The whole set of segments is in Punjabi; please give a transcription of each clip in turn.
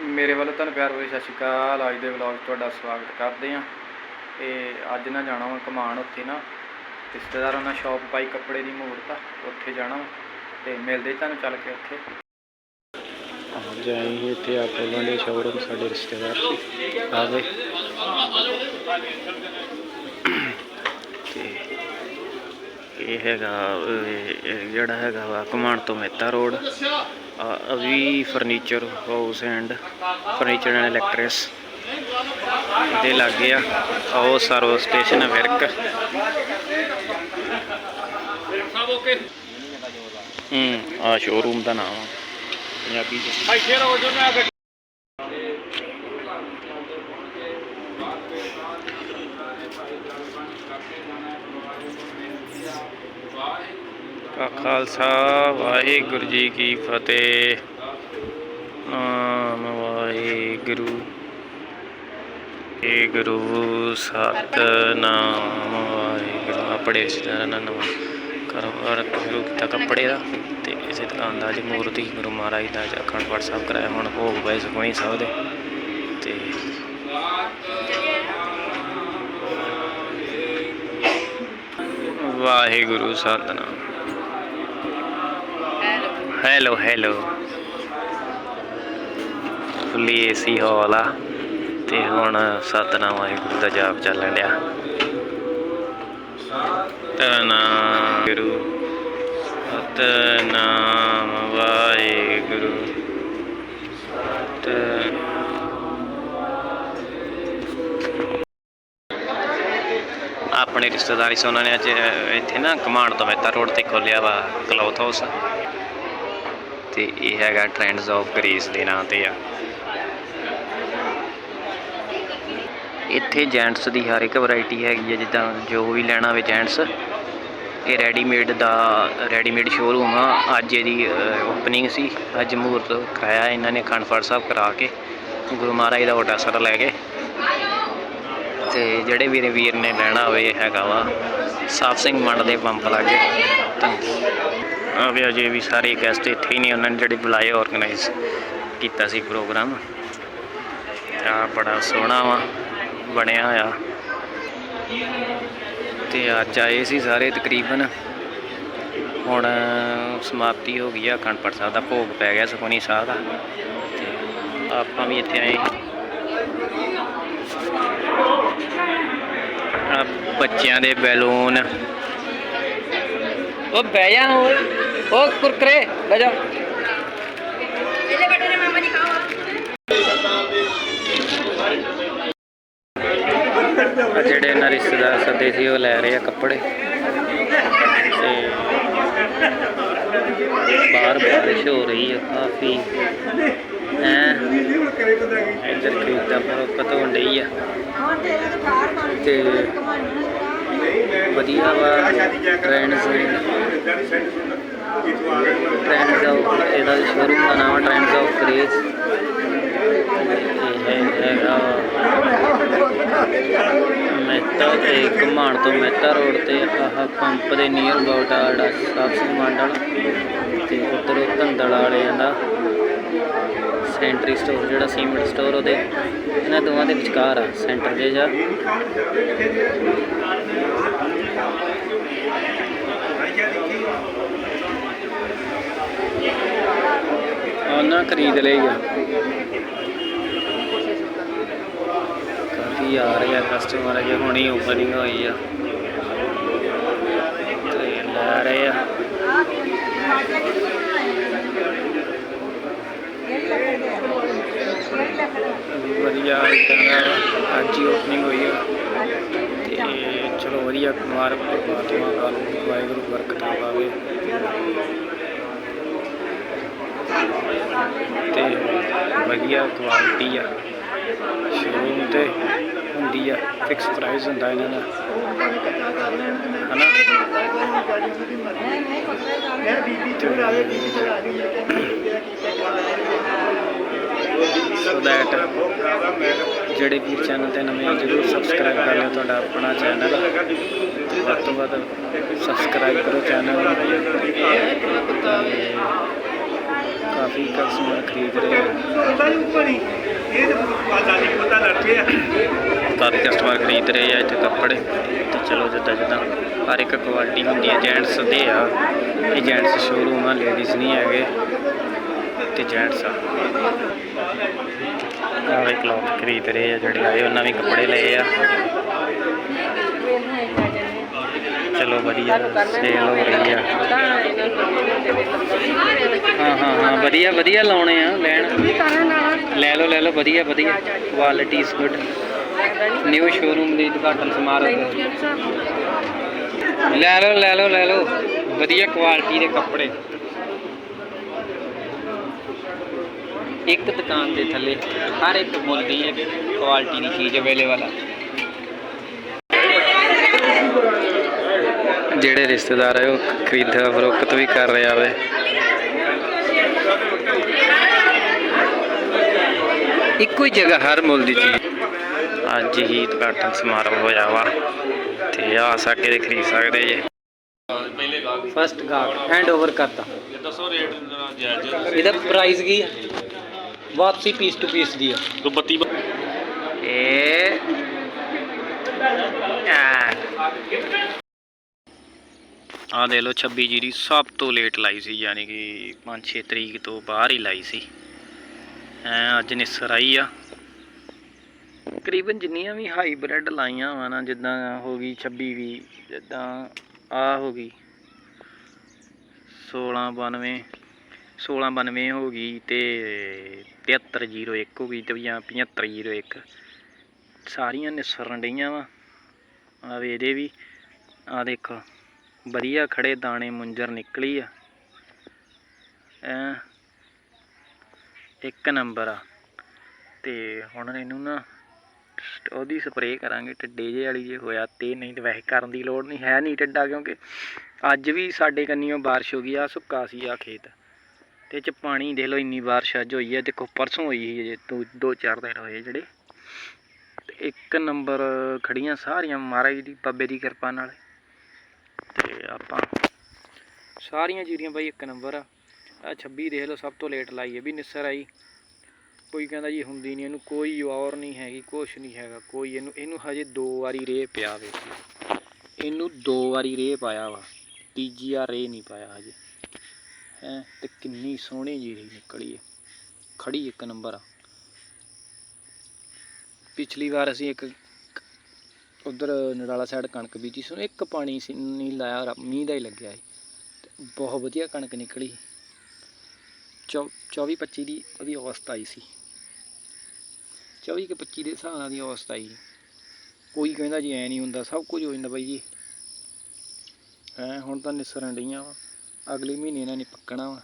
ਮੇਰੇ ਵੱਲੋਂ ਤੁਹਾਨੂੰ ਪਿਆਰ ਭਰੀ ਸਤਿ ਸ਼੍ਰੀ ਅਕਾਲ। ਅੱਜ ਦੇ ਵਲੌਗ 'ਚ ਤੁਹਾਡਾ ਸਵਾਗਤ ਕਰਦੇ ਹਾਂ। ਤੇ ਅੱਜ ਨਾ ਜਾਣਾ ਵਾ ਕਮਾਨ ਉੱਥੇ ਨਾ। ਰਿਸ਼ਤੇਦਾਰਾਂ ਨਾਲ ਸ਼ਾਪ ਪਾਈ ਕੱਪੜੇ ਦੀ ਮੂਰਤ ਆ ਉੱਥੇ ਜਾਣਾ ਵਾ। ਤੇ ਮਿਲਦੇ ਤੁਹਾਨੂੰ ਚੱਲ ਕੇ ਉੱਥੇ। ਜਾਈ ਇੱਥੇ ਆ ਕੋਲਾਂ ਦੇ ਸ਼ੋਰੂਮ ਸਾਡੇ ਰਿਸ਼ਤੇਦਾਰ ਆ ਗਏ। ਤੇ ਇਹ ਹੈਗਾ ਜਿਹੜਾ ਹੈਗਾ ਵਾ ਕਮਾਨ ਤੋਂ Mehta road. Avi furniture house and furniture and electrics ਦੇ ਲਾਗੇ ਆ। ਉਹ ਸਰਵ ਸਟੇਸ਼ਨ ਵਿਰਕ ਹੂੰ ਆ ਸ਼ੋਰੂਮ ਦਾ ਨਾਮ ਆ। ਪੰਜਾਬੀ ਚ। ਕਾ ਖਾਲਸਾ, ਵਾਹਿਗੁਰੂ ਜੀ ਕੀ ਫਤਿਹ। ਨਾਮ ਵਾਹਿਗੁਰੂ। ਏ ਗੁਰੂ ਸਤਨਾਮ ਵਾਹਿਗੁਰੂ। ਆਪਣੇ ਰਿਸ਼ਤੇਦਾਰਾਂ ਨਾਲ ਨਵਾਂ ਕਾਰੋਬਾਰ ਸ਼ੁਰੂ ਕੀਤਾ ਕੱਪੜੇ ਦਾ। ਤੇ ਇਸੇ ਦੁਕਾਨ ਦਾ ਅੱਜ ਮੂਰਤੀ ਗੁਰੂ ਮਹਾਰਾਜ ਦਾ ਅੱਜ ਅਖੰਡ ਪਾਠ ਸਾਹਿਬ ਕਰਾਇਆ। ਹੁਣ ਹੋ ਗਏ ਸੁਖਮਨੀ ਸਾਹਿਬ ਦੇ। ਤੇ Waheguru Satnam. Hello hello fully AC hall ਆ। ਤੇ ਹੁਣ ਸਤਨਾਮ ਵਾਹਿਗੁਰੂ ਦਾ ਜਾਪ ਚੱਲਣ ਡਿਆ। ਸਤਨਾਮ ਗੁਰੂ। ਸਤਨਾਮ ਵਾਹਿਗੁਰੂ। ਸਤ ਆਪਣੇ ਰਿਸ਼ਤੇਦਾਰੀ ਸੇ ਉਹਨਾਂ ਨੇ ਅੱਜ ਇੱਥੇ ਨਾ ਕਮਾਂਡ ਤੋਂ ਮਹਿਤਾ ਰੋਡ ਤੇ ਖੋਲਿਆ ਵਾ ਕਲੌਥ ਹਾਊਸ ਤੇ ਇਹ ਹੈਗਾ ਟ੍ਰੈਂਡਸ ਆਫ ਗ੍ਰੀਸ ਦੇ ਨਾਂ ਤੇ ਆ। ਇੱਥੇ ਜੈਂਟਸ ਦੀ ਹਰ ਇੱਕ ਵੈਰਾਈਟੀ ਹੈਗੀ ਹੈ ਜਿੱਦਾਂ ਜੋ ਵੀ ਲੈਣਾ ਹੋਵੇ ਜੈਂਟਸ ਇਹ ਰੈਡੀਮੇਡ ਦਾ ਰੈਡੀਮੇਡ ਸ਼ੋਰੂਮ ਆ। ਅੱਜ ਇਹਦੀ ਓਪਨਿੰਗ ਸੀ, ਅੱਜ ਮਹੂਰਤ ਕਰਾਇਆ ਇਹਨਾਂ ਨੇ ਖੰਡਪੜ ਸਾਹਿਬ ਕਰਾ ਕੇ, ਗੁਰੂ ਮਹਾਰਾਜ ਦਾ ਵੱਡਾ ਸਰ ਲੈ ਕੇ। ਤੇ ਜਿਹੜੇ ਵੀਰੇ, ਵੀਰ ਨੇ ਲੈਣਾ ਹੋਵੇ ਹੈਗਾ ਵਾ, ਸਾਫ਼ ਸਿੰਘ ਮੰਡ ਦੇ ਪੰਪ ਲਾਗੇ। ਆ ਵੀ ਅਜੇ ਵੀ ਸਾਰੇ ਗੈਸਟ ਇੱਥੇ ਹੀ ਨੇ, ਉਹਨਾਂ ਨੇ ਜਿਹੜੇ ਬੁਲਾਏ ਆਰਗੇਨਾਈਜ਼ ਕੀਤਾ ਸੀ ਪ੍ਰੋਗਰਾਮ ਆ ਬੜਾ ਸੋਹਣਾ ਵਾ, ਬਣਿਆ ਹੋਇਆ। ਤੇ ਅੱਜ ਆਏ ਸੀ ਸਾਰੇ ਤਕਰੀਬਨ। ਹੁਣ ਸਮਾਪਤੀ ਹੋ ਗਈ ਆ ਅਖੰਡ ਪਾਠ ਸਾਹਿਬ ਦਾ ਭੋਗ ਪੈ ਗਿਆ ਸੁਖਮਨੀ ਸਾਹਿਬ ਦਾ। ਤੇ ਆਪਾਂ ਵੀ ਇੱਥੇ ਆਏ। ਬੱਚਿਆਂ ਦੇ ਬੈਲੂਨ। ਉਹ ਬਹਿ ਜਾ ਓਏ ਉਹ ਕੁਰਕਰੇ ਬਹਿ ਜਾ पहले बेटे ने मामा जी खाओ ਆਹ ਜਿਹੜੇ ਇਹਨਾਂ ਰਿਸ਼ਤੇਦਾਰ ਸੱਦੇ ਸੀ ਉਹ ਲੈ ਰਹੇ ਆ ਕੱਪੜੇ ਤੇ ਬਾਹਰ ਬਾਰਿਸ਼ ਹੋ ਰਹੀ ਹੈ ਕਾਫੀ ਹੈ ਇੱਧਰ ਖੇਤਾਂ ਪਰ ਪਤੋਂ ਡਈ ਆ ਤੇ ਵਧੀਆ ਵਾ ਟ੍ਰੈਂਡਸ ਟ੍ਰੈਂਡਸ ਆਫ ਇਹਦਾ ਸ਼ੋਰੂਮ ਦਾ ਨਾਮ ਹੈ ਟ੍ਰੈਂਡਸ ਆਫ ਗ੍ਰੇਸ ਇਹ ਹੈਗਾ ਮਹਿਤਾ ਤੇ ਘੁਮਾਣ ਤੋਂ ਮਹਿਤਾ ਰੋਡ ਤੇ ਆਹ ਪੰਪ ਦੇ ਨੀਅਰ ਅਬਾਊਟ ਆ ਜਿਹੜਾ ਸਾਫ਼ ਮੰਡਲ ਤੇ ਉਧਰ ਧੰਦਲ ਵਾਲਿਆਂ ਦਾ ਸੈਂਟਰੀ ਸਟੋਰ ਜਿਹੜਾ ਸੀਮੈਂਟ ਸਟੋਰ ਉਹਦੇ ਇਹਨਾਂ ਦੋਵਾਂ ਦੇ ਵਿਚਕਾਰ ਆ ਸੈਂਟਰ ਦੇ ਜਾ। ਉਹਨਾਂ ਖਰੀਦ ਲਈ ਆ। ਕਾਫੀ ਆ ਰਹੇ ਕਸਟਮਰ ਅਜੇ ਹੁਣੀ ਓਪਨਿੰਗ ਹੋਈ ਆ। ਤੇ ਲੈ ਰਹੇ ਆ। ਵਧੀਆ ਇੱਦਾਂ ਅੱਜ ਹੀ ਓਪਨਿੰਗ ਹੋਈ ਆ। ਤੇ ਚਲੋ ਵਧੀਆ, ਕੁਮਾਰ ਪਰਮਾਤਮਾ ਦਾ ਵਾਹਿਗੁਰੂ ਬਰਕਤਾਂ ਪਾਵੇ। ਤੇ ਵਧੀਆ ਕੁਆਲਿਟੀ ਆ। ਸ਼ੋਰੂਮ ਤੇ ਹੁੰਦੀ ਆ ਫਿਕਸ ਪ੍ਰਾਈਸ ਹੁੰਦਾ ਇਹਨਾਂ ਦਾ। ਹਨਾ? ਸੋ ਦੈਟ ਜਿਹੜੇ ਵੀਰ ਚੈਨਲ ਤੇ ਨਵੇਂ ਜਰੂਰ ਸਬਸਕ੍ਰਾਈਬ ਕਰ ਲਿਓ ਤੁਹਾਡਾ ਆਪਣਾ ਚੈਨਲ। ਵੱਧ ਤੋਂ ਵੱਧ ਸਬਸਕ੍ਰਾਈਬ ਕਰੋ ਚੈਨਲ ਨੂੰ। ਕਾਫੀ ਕਸਟਮਰ ਖਰੀਦ ਰਹੇ ਆ। ਕਾਫੀ ਕਸਟਮਰ ਖਰੀਦ ਰਹੇ ਆ ਇੱਥੇ ਕੱਪੜੇ। ਤੇ ਚਲੋ ਜਿੱਦਾਂ ਜਿੱਦਾਂ ਹਰ ਇੱਕ ਕੁਆਲਿਟੀ ਹੁੰਦੀ ਹੈ ਜੈਂਟਸ ਦੇ ਆ। ਇਹ ਜੈਂਟਸ ਸ਼ੋਰੂਮ ਆ ਲੇਡੀਜ਼ ਨਹੀਂ ਹੈਗੇ। ਤੇ ਜੈਂਟਸ ਆ। ਆਵੇ ਕਲੌਥ ਖਰੀਦ ਰਹੇ ਆ ਜਿਹੜੇ ਆਏ, ਉਹਨਾਂ ਵੀ ਕੱਪੜੇ ਲਏ ਆ। ਚਲੋ ਵਧੀਆ। ਸੇਲ ਹੋ ਰਹੀ ਆ ਹਾਂ ਹਾਂ ਹਾਂ, ਵਧੀਆ ਵਧੀਆ ਲਾਉਣੇ ਆ ਲੈਣ। ਲੈ ਲਓ ਲੈ ਲਓ, ਵਧੀਆ ਵਧੀਆ। ਕੁਆਲਿਟੀ ਇਸ ਗੁੱਡ ਨਿਊ ਸ਼ੋਰੂਮ ਦੀ ਉਦਘਾਟਨ ਸਮਾਰੋਹ। ਲੈ ਲਓ ਲੈ ਲਓ ਲੈ ਲਓ। ਵਧੀਆ ਕੁਆਲਿਟੀ ਦੇ ਕੱਪੜੇ। ਇੱਕ ਦੁਕਾਨ ਦੇ ਥੱਲੇ ਹਰ ਇੱਕ ਮੁੱਲ ਦੀ ਕੁਆਲਿਟੀ ਦੀ ਚੀਜ਼ ਅਵੇਲੇਬਲ ਆ। ਜਿਹੜੇ ਰਿਸ਼ਤੇਦਾਰ ਆ ਉਹ ਖਰੀਦ ਫਰੋਖਤ ਵੀ ਕਰ ਰਿਹਾ ਵੇ ਇੱਕੋ ਹੀ ਜਗ੍ਹਾ ਹਰ ਮੁੱਲ ਦੀ ਚੀਜ਼। ਅੱਜ ਹੀ ਉਦਘਾਟਨ ਸਮਾਰੋਹ ਹੋਇਆ ਵਾ ਤੇ ਆ ਸਕੇ ਦੇ ਖਰੀਦ ਸਕਦੇ ਜੇ। ਪਹਿਲੇ ਗਾਹਕ ਫਸਟ ਗਾਰਡ ਹੈਂਡ ਓਵਰ ਕਰਤਾ। ਇਹ ਦੱਸੋ ਰੇਟ ਦਾ ਜਾਇਜ਼ ਇਹਦਾ ਪ੍ਰਾਈਸ ਕੀ ਆ? ਵਾਪਸੀ ਪੀਸ ਟੂ ਪੀਸ ਦੀ ਆ। ਤੋਂ 32 ਇਹ ਆ। ਦੇ ਲਓ 26 ਜੀਰੀ ਸਭ ਤੋਂ ਲੇਟ ਲਾਈ ਸੀ, ਯਾਨੀ ਕਿ 5-6 ਤਰੀਕ ਤੋਂ ਬਾਹਰ ਹੀ ਲਾਈ ਸੀ। ਐ ਅੱਜ ਨਿਸਰ ਆਈ ਆ। ਤਕਰੀਬਨ ਜਿੰਨੀਆਂ ਵੀ ਹਾਈਬ੍ਰਿਡ ਲਾਈਆਂ ਵਾ ਨਾ, ਜਿੱਦਾਂ ਹੋ ਗਈ 26 ਵੀ ਜਿੱਦਾਂ ਆ ਹੋ ਗਈ। 1692 1692 ਹੋ ਗਈ ਤੇ 7301 ਹੋ ਗਈ ਤੇ ਜਾਂ 7501 ਸਾਰੀਆਂ ਨਿਸਰਨ ਡਈਆਂ ਵਾ। ਆ ਵੇ ਇਹਦੇ ਵੀ ਆ ਦੇਖ। ਵਧੀਆ ਖੜੇ ਦਾਣੇ ਮੁੰਜਰ ਨਿਕਲੀ ਆ। ਐ ਇੱਕ ਨੰਬਰ ਆ। ਤੇ ਹੁਣ ਇਹਨੂੰ ਨਾ ਉਹਦੀ ਸਪਰੇਅ ਕਰਾਂਗੇ, ਟੱਡੇ ਜੇ ਵਾਲੀ ਜੇ ਹੋਇਆ ਤੇ ਨਹੀਂ ਤਾਂ ਵੈਸੇ ਕਰਨ ਦੀ ਲੋੜ ਨਹੀਂ, ਹੈ ਨਹੀਂ ਟੱਡਾ ਕਿਉਂਕਿ ਅੱਜ ਵੀ ਸਾਡੇ ਕੰਨੀਓ ਬਾਰਿਸ਼ ਹੋ ਗਈ ਆ, ਸੁੱਕਾ ਸੀ ਆ ਖੇਤ। ਤੇ ਚ ਪਾਣੀ ਦੇਖ ਲਓ, ਇੰਨੀ ਬਾਰਿਸ਼ ਅੱਜ ਹੋਈ ਹੈ ਦੇਖੋ ਪਰਸੋਂ ਹੋਈ ਸੀ ਜੇ ਦੋ ਦੋ ਚਾਰ ਦਿਨ ਹੋਏ ਜਿਹੜੇ। ਤੇ ਇੱਕ ਨੰਬਰ ਖੜੀਆਂ ਸਾਰੀਆਂ ਮਹਾਰਾਜ ਦੀ, ਬੱਬੇ ਦੀ ਕਿਰਪਾ ਨਾਲ। ਤੇ ਆਪਾਂ ਸਾਰੀਆਂ ਜੀਰੀਆਂ ਬਾਈ ਇੱਕ ਨੰਬਰ ਆ। ਆ 26 ਦੇਖ ਲਓ, ਸਭ ਤੋਂ ਲੇਟ ਲਾਈ ਹੈ ਵੀ ਨਿਸਰ ਆਈ। ਕੋਈ ਕਹਿੰਦਾ ਜੀ ਹੁੰਦੀ ਨਹੀਂ ਇਹਨੂੰ ਕੋਈ ਔਰ ਨਹੀਂ ਹੈਗੀ, ਕੁਛ ਨਹੀਂ ਹੈਗਾ, ਕੋਈ ਇਹਨੂੰ ਇਹਨੂੰ ਹਜੇ ਦੋ ਵਾਰੀ ਰੇ ਪਿਆ ਵੇ। ਇਹਨੂੰ ਦੋ ਵਾਰੀ ਰੇ ਪਾਇਆ ਵਾ ਤੀਜੀ ਆ ਰੇ ਨਹੀਂ ਪਾਇਆ ਹਜੇ। ਹੈ, ਤੇ ਕਿੰਨੀ ਸੋਹਣੀ ਜੀਰੀ ਨਿਕਲੀ ਹੈ ਖੜੀ ਇੱਕ ਨੰਬਰ ਆ। ਪਿਛਲੀ ਵਾਰ ਅਸੀਂ ਇੱਕ ਉਧਰ ਨਡਾਲਾ ਸਾਈਡ ਕਣਕ ਬੀਜੀ ਸੀ, ਉਹਨੂੰ ਇੱਕ ਪਾਣੀ ਸੀ ਨਹੀਂ ਲਾਇਆ ਮੀਂਹ ਦਾ ਹੀ ਲੱਗਿਆ ਸੀ। ਤੇ ਬਹੁਤ ਵਧੀਆ ਕਣਕ ਨਿਕਲੀ। 24 25 ਦੀ ਉਹਦੀ ਔਸਤ ਆਈ ਸੀ। 24 ਕਿ 25 ਦੇ ਹਿਸਾਬ ਨਾਲ ਦੀ ਔਸਤ ਆਈ। ਕੋਈ ਕਹਿੰਦਾ ਜੀ ਐ ਨਹੀਂ ਹੁੰਦਾ, ਸਭ ਕੁਝ ਹੋ ਜਾਂਦਾ ਬਾਈ ਜੀ। ਹੈ, ਹੁਣ ਤਾਂ ਨਿਸਰਨ ਡਈਆਂ ਵਾ। ਅਗਲੇ ਮਹੀਨੇ ਇਹਨਾਂ ਨੇ ਪੱਕਣਾ ਵਾ।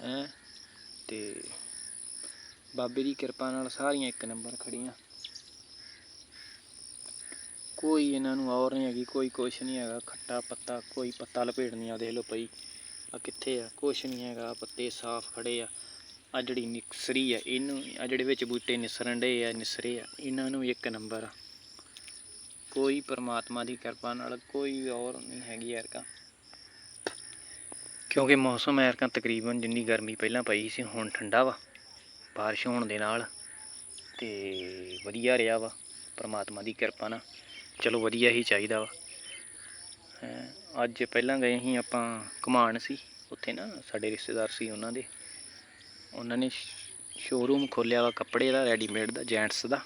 ਹੈ, ਤੇ ਬਾਬੇ ਦੀ ਕਿਰਪਾ ਨਾਲ ਸਾਰੀਆਂ ਇੱਕ ਨੰਬਰ ਖੜੀਆਂ ਕੋਈ ਇਹਨਾਂ ਨੂੰ ਔਰ ਨਹੀਂ ਹੈਗੀ, ਕੋਈ ਕੁਛ ਨਹੀਂ ਹੈਗਾ, ਖੱਟਾ ਪੱਤਾ, ਕੋਈ ਪੱਤਾ ਲਪੇਟ ਨਹੀਂ ਆ, ਦੇਖ ਲਓ ਪਈ ਆ ਕਿੱਥੇ ਆ, ਕੁਛ ਨਹੀਂ ਹੈਗਾ ਪੱਤੇ ਸਾਫ਼ ਖੜੇ ਆ ਆ ਜਿਹੜੀ ਨਿਕਸਰੀ ਆ, ਇਹਨੂੰ ਆ ਜਿਹੜੇ ਵਿੱਚ ਬੂਟੇ ਨਿਸਰਨ ਡੇ ਆ, ਨਿਸਰੇ ਆ, ਇਹਨਾਂ ਨੂੰ ਇੱਕ ਨੰਬਰ ਆ। ਕੋਈ ਪਰਮਾਤਮਾ ਦੀ ਕਿਰਪਾ ਨਾਲ ਕੋਈ ਔਰ ਨਹੀਂ ਹੈਗੀ ਐਰਕਾ। ਕਿਉਂਕਿ ਮੌਸਮ ਐਰਕਾ ਤਕਰੀਬਨ ਜਿੰਨੀ ਗਰਮੀ ਪਹਿਲਾਂ ਪਈ ਸੀ, ਹੁਣ ਠੰਡਾ ਵਾ, ਬਾਰਿਸ਼ ਹੋਣ ਦੇ ਨਾਲ, ਤੇ ਵਧੀਆ ਰਿਹਾ ਵਾ, ਪਰਮਾਤਮਾ ਦੀ ਕਿਰਪਾ ਨਾਲ। ਚਲੋ ਵਧੀਆ ਹੀ ਚਾਹੀਦਾ ਵਾ। ਹੈਂ, ਅੱਜ ਪਹਿਲਾਂ ਗਏ ਸੀ ਆਪਾਂ ਘੁਮਾਣ ਸੀ ਉੱਥੇ ਨਾ ਸਾਡੇ ਰਿਸ਼ਤੇਦਾਰ ਸੀ ਉਹਨਾਂ ਦੇ। ਉਹਨਾਂ ਨੇ ਸ਼ੋਰੂਮ ਖੋਲਿਆ ਵਾ ਕੱਪੜੇ ਦਾ ਰੈਡੀਮੇਡ ਦਾ ਜੈਂਟਸ ਦਾ।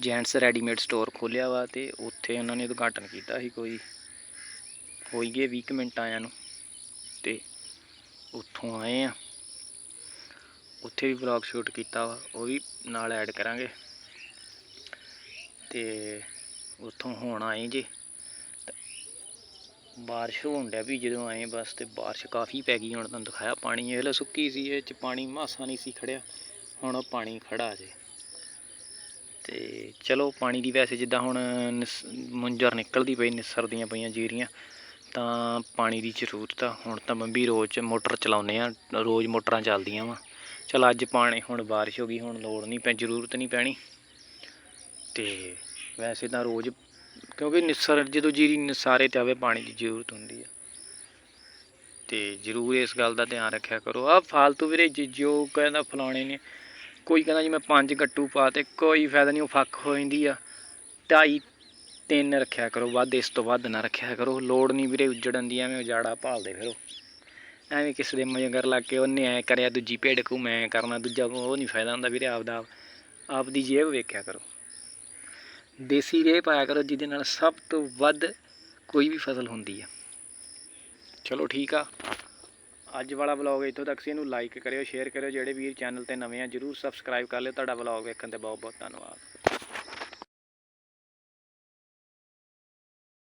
ਜੈਂਟਸ ਰੈਡੀਮੇਡ ਸਟੋਰ ਖੋਲਿਆ ਵਾ ਤੇ ਉੱਥੇ ਉਹਨਾਂ ਨੇ ਉਦਘਾਟਨ ਕੀਤਾ ਸੀ ਕੋਈ ਹੋਈ ਗਏ 20 ਕੁ ਮਿੰਟ ਆਇਆਂ ਨੂੰ ਤੇ ਉੱਥੋਂ ਆਏ ਆ। ਉੱਥੇ ਵੀ ਵਲੌਗ ਸ਼ੂਟ ਕੀਤਾ ਵਾ ਉਹ ਵੀ ਨਾਲ ਐਡ ਕਰਾਂਗੇ। ਤੇ ਉੱਥੋਂ ਹੁਣ ਆਏ ਜੇ ਤੇ ਬਾਰਿਸ਼ ਹੋਣ ਡਿਆ ਵੀ ਜਦੋਂ ਆਏ ਬਸ ਤੇ ਬਾਰਿਸ਼ ਕਾਫੀ ਪੈ ਗਈ, ਹੁਣ ਤੁਹਾਨੂੰ ਦਿਖਾਇਆ ਪਾਣੀ ਇਹ ਲੋ ਸੁੱਕੀ ਸੀ, ਇਹ ਚ ਪਾਣੀ ਮਾਸਾ ਨਹੀਂ ਸੀ ਖੜਿਆ, ਹੁਣ ਉਹ ਪਾਣੀ ਖੜਾ ਜੇ। ਤੇ ਚਲੋ ਪਾਣੀ ਦੀ ਵੈਸੇ ਜਿੱਦਾਂ ਹੁਣ ਨਿਸ- ਮੁੰਜਰ ਨਿਕਲਦੀ ਪਈ, ਨਿਸਰਦੀਆਂ ਪਈਆਂ ਜੀਰੀਆਂ, ਤਾਂ ਪਾਣੀ ਦੀ ਜ਼ਰੂਰਤ ਆ। ਹੁਣ ਤਾਂ ਮੰਮੀ ਰੋਜ਼ ਮੋਟਰ ਚਲਾਉਂਦੇ ਆ, ਰੋਜ਼ ਮੋਟਰਾਂ ਚੱਲਦੀਆਂ ਵਾ। ਚਲ ਅੱਜ ਪਾਣੀ, ਹੁਣ ਬਾਰਿਸ਼ ਹੋ ਗਈ, ਹੁਣ ਲੋੜ ਨਹੀਂ ਪੈ, ਜ਼ਰੂਰਤ ਨਹੀਂ ਪੈਣੀ। ਤੇ ਵੈਸੇ ਤਾਂ ਰੋਜ਼, ਕਿਉਂਕਿ ਨਿਸਰ, ਜਦੋਂ ਜੀਰੀ ਨਿਸਾਰੇ ਤੇ ਆਵੇ, ਪਾਣੀ ਦੀ ਜ਼ਰੂਰਤ ਹੁੰਦੀ ਆ। ਤੇ ਜ਼ਰੂਰ ਇਸ ਗੱਲ ਦਾ ਧਿਆਨ ਰੱਖਿਆ ਕਰੋ। ਆ ਫਾਲਤੂ ਵੀਰੇ, ਜ- ਜੋ ਕਹਿੰਦਾ ਫਲਾਣੇ ਨੇ, ਕੋਈ ਕਹਿੰਦਾ ਜੀ ਮੈਂ ਪੰਜ ਗੱਟੂ ਪਾ ਤੇ ਕੋਈ ਫਾਇਦਾ ਨਹੀਂ, ਉਹ ਫੱਕ ਹੋ ਜਾਂਦੀ ਆ। ਢਾਈ ਤਿੰਨ ਰੱਖਿਆ ਕਰੋ, ਵੱਧ ਇਸ ਤੋਂ ਵੱਧ ਨਾ ਰੱਖਿਆ ਕਰੋ। ਲੋੜ ਨਹੀਂ ਵੀਰੇ ਉੱਜੜਨ ਦੀ, ਐਵੇਂ ਉਜਾੜਾ ਭਾਲਦੇ ਫਿਰੋ। ਐਵੇਂ ਕਿਸੇ ਦੇ ਮਗਰ ਲੱਗ ਕੇ ਉਹਨੇ ਐ ਕਰਿਆ, ਦੂਜੀ ਭੇਡ ਕੋ ਮੈਂ ਕਰਨਾ, ਦੂਜਾ ਉਹ ਨਹੀਂ ਫਾਇਦਾ ਹੁੰਦਾ ਵੀਰੇ, ਆਪਦਾ ਆਪ ਦੀ ਜੇਬ ਵੇਖਿਆ ਕਰੋ। ਦੇਸੀ ਰੇਹ ਪਾਇਆ ਕਰੋ, ਜਿਹਦੇ ਨਾਲ ਸਭ ਤੋਂ ਵੱਧ ਕੋਈ ਵੀ ਫਸਲ ਹੁੰਦੀ ਆ। ਚਲੋ ਠੀਕ ਆ। ਅੱਜ ਵਾਲਾ ਵਲੌਗ ਇੱਥੋਂ ਤੱਕ ਸੀ। ਇਹਨੂੰ ਲਾਈਕ ਕਰਿਓ ਸ਼ੇਅਰ ਕਰਿਓ। ਜਿਹੜੇ ਵੀਰ ਚੈਨਲ ਤੇ ਨਵੇਂ ਆ, ਜਰੂਰ ਸਬਸਕ੍ਰਾਈਬ ਕਰ ਲਿਓ। ਤੁਹਾਡਾ ਵਲੌਗ ਵੇਖਣ ਤੇ ਬਹੁਤ ਬਹੁਤ ਧੰਨਵਾਦ।